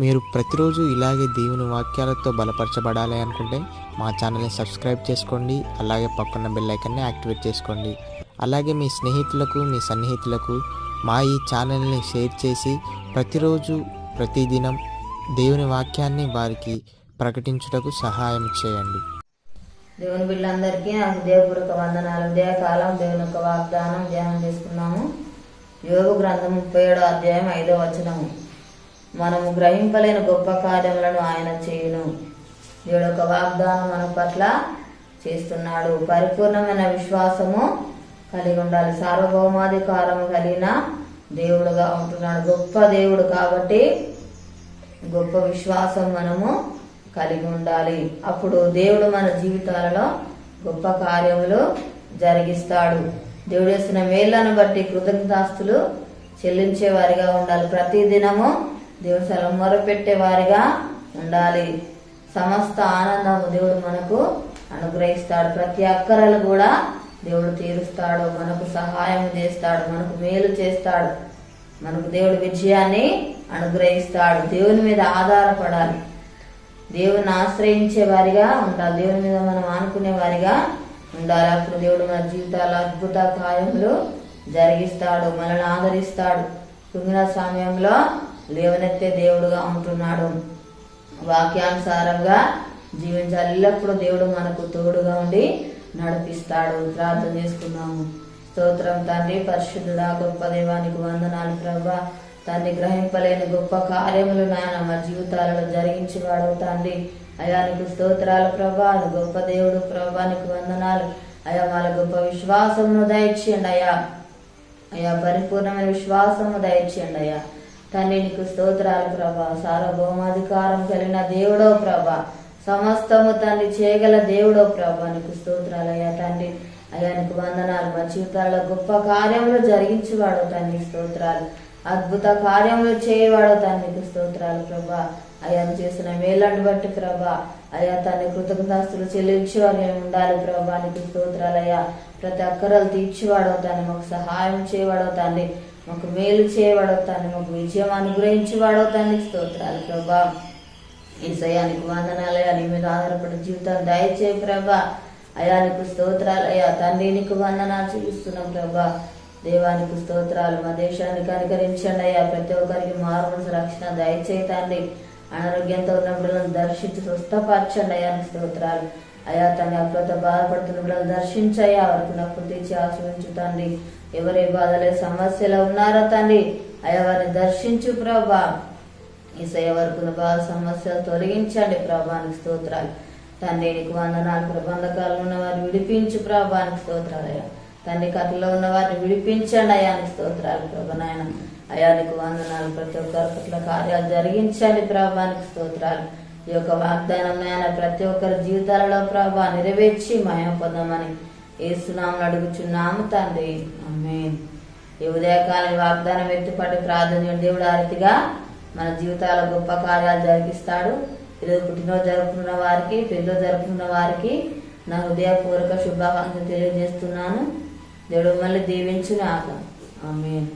మీరు ప్రతిరోజు ఇలాగే దేవుని వాక్యాలతో బలపరచబడాలి అనుకుంటే మా ఛానల్ని సబ్స్క్రైబ్ చేసుకోండి అలాగే పక్కన బెల్ ఐకన్ని యాక్టివేట్ చేసుకోండి. అలాగే మీ స్నేహితులకు మీ సన్నిహితులకు మా ఈ ఛానల్ని షేర్ చేసి ప్రతిరోజు ప్రతిదినం దేవుని వాక్యాన్ని వారికి ప్రకటించుటకు సహాయం చేయండి. దేవుని బిడ్డలందరికీ నాకు హృదయపూర్వక వందనాలు. ఉదయకాలం దేవుని యొక్క వాగ్దానం ధ్యానం చేసుకున్నాము యోగ గ్రంథం ముప్పై ఏడో అధ్యాయం ఐదో వచనము. మనము గ్రహింపలేని గొప్ప కార్యములను ఆయన చేయును. దేవుడు యొక్క వాగ్దానం మన పట్ల చేస్తున్నాడు. పరిపూర్ణమైన విశ్వాసము కలిగి ఉండాలి. సార్వభౌమాధికారము కలిగిన దేవుడుగా ఉంటున్నాడు. గొప్ప దేవుడు కాబట్టి గొప్ప విశ్వాసం మనము కలిగి ఉండాలి. అప్పుడు దేవుడు మన జీవితాలలో గొప్ప కార్యములు జరిగిస్తాడు. దేవుడు చేసిన మేళ్ళను బట్టి కృతజ్ఞతాస్తులు చెల్లించేవారిగా ఉండాలి. ప్రతి దినము దేవుడు సెలవు మొరపెట్టే వారిగా ఉండాలి. సమస్త ఆనందము దేవుడు మనకు అనుగ్రహిస్తాడు. ప్రతి అక్కరలు కూడా దేవుడు తీరుస్తాడు. మనకు సహాయం చేస్తాడు. మనకు మేలు చేస్తాడు. మనకు దేవుడు విజయాన్ని అనుగ్రహిస్తాడు. దేవుని మీద ఆధారపడాలి. దేవుని ఆశ్రయించే వారిగా ఉండాలి. దేవుని మీద మనం ఆనుకునే వారిగా ఉండాలి. అప్పుడు దేవుడు మన జీవితాల అద్భుత కార్యములు జరిగిస్తాడు. మనల్ని ఆదరిస్తాడు. కృంగిన సమయంలో లేవనెత్తే దేవుడుగా ఉంటున్నాడు. వాక్యానుసారంగా జీవించాలి. ఎల్లప్పుడూ దేవుడు మనకు తోడుగా ఉండి నడిపిస్తాడు. ప్రార్థన చేసుకున్నాము స్తోత్రం తండ్రి పరిశుద్ధుడా గొప్ప దేవానికి వందనాలు ప్రభా. తండ్రి గ్రహింపలేని గొప్ప కార్యములు నాయన మా జీవితాలలో జరిగించి వాడవు తండ్రి. అయానికి నీకు స్తోత్రాలు ప్రభా. గొప్ప దేవుడు ప్రభానికి వందనాలు. అయా వాళ్ళ గొప్ప విశ్వాసమును దయచేయండి అయ్యా అయ్యా పరిపూర్ణమైన విశ్వాసము దయచేయండి అయ్యా తండ్రి నీకు స్తోత్రాలు ప్రభా. సార్వభౌమాధికారం కలిగిన దేవుడో ప్రభా. సమస్తము తండ్రి చేయగల దేవుడో ప్రభా. నీకు స్తోత్రాలు అయ్యా తండ్రి. అయ్యా నీకు వందనాలు. మా జీవితాల్లో గొప్ప కార్యములు జరిగించేవాడు తండ్రి. స్తోత్రాలు. అద్భుత కార్యములు చేయవాడు తండ్రికి స్తోత్రాలు ప్రభా. అయ్యా చేసిన మేలను బట్టి ప్రభా. అయ్యా తన కృతజ్ఞతాస్తులు చెల్లించేవారు ఉండాలి ప్రభా. నీకు స్తోత్రాలు అయ్యా. ప్రతి అక్కరలు తీర్చివాడవు తండ్రి. మాకు సహాయం చేయవాడవు తండ్రి. మాకు మేలు చేయవాడవు మాకు విజయం అనుగ్రహించేవాడవు తండ్రి. స్తోత్రాలు ప్రభా. ఈసయానికి వందనాలు అని మీద ఆధారపడి జీవితాన్ని దయచేయి ప్రభా. అయానికి స్తోత్రాలు అయ్యా. తండ్రి నీకు వందనాలు చూపిస్తున్నాం ప్రభా. దేవానికి స్తోత్రాలు. మా దేశాన్ని కనికరించండి అయ్యా. ప్రతి ఒక్కరికి మారుమనసు రక్షణ దయచేయి తండ్రి. అనారోగ్యంతో ఉన్న దర్శించి స్వస్థపరచండి అయ్యానికి స్తోత్రాలు. అయా తన అప్పులతో బాధపడుతున్న బిడ్డలను దర్శించయ్యా. వారికి నప్పు తీర్చి ఆశ్రయించు తండ్రి. ఎవరే బాధలే సమస్యలు ఉన్నారో తండ్రి. అయ్యా వారిని దర్శించు ప్రభా. ఈసయ వరకు బాధ సమస్యలు తొలగించండి ప్రభానికి స్తోత్రాలు. తండ్రి నీకు వందనాలు ప్రబంధకాలు ఉన్న వారిని విడిపించు ప్రభానికి స్తోత్రాలు అయ్యా. తండ్రి కథలో ఉన్న వారిని విడిపించండి అయానికి స్తోత్రాలు ప్రభనాయన అయానికి వందనాలు ప్రతి ఒక్కరి పట్ల కార్యాలు జరిగించండి ప్రభానికి స్తోత్రాలు. ఈ యొక్క వాగ్దానం ఆయన ప్రతి ఒక్కరి జీవితాలలో ప్రభా నెరవేర్చి మయం పొందమని ఏసునామని అడుగుచున్నాము తండ్రి. ఆమేన్. ఈ ఉదయకాలం వాగ్దానం ఎత్తుపడి ప్రార్థన దేవుడు ఆ రీతిగా మన జీవితాల గొప్ప కార్యాలు జరిగిస్తాడు. ఈరోజు పుట్టినరోజు జరుపుకున్న వారికి పెళ్ళో జరుపుకున్న వారికి నా హృదయపూర్వక శుభాకాంక్షలు తెలియజేస్తున్నాను. దేవుడు మళ్ళీ దీవించును నాకు ఆమె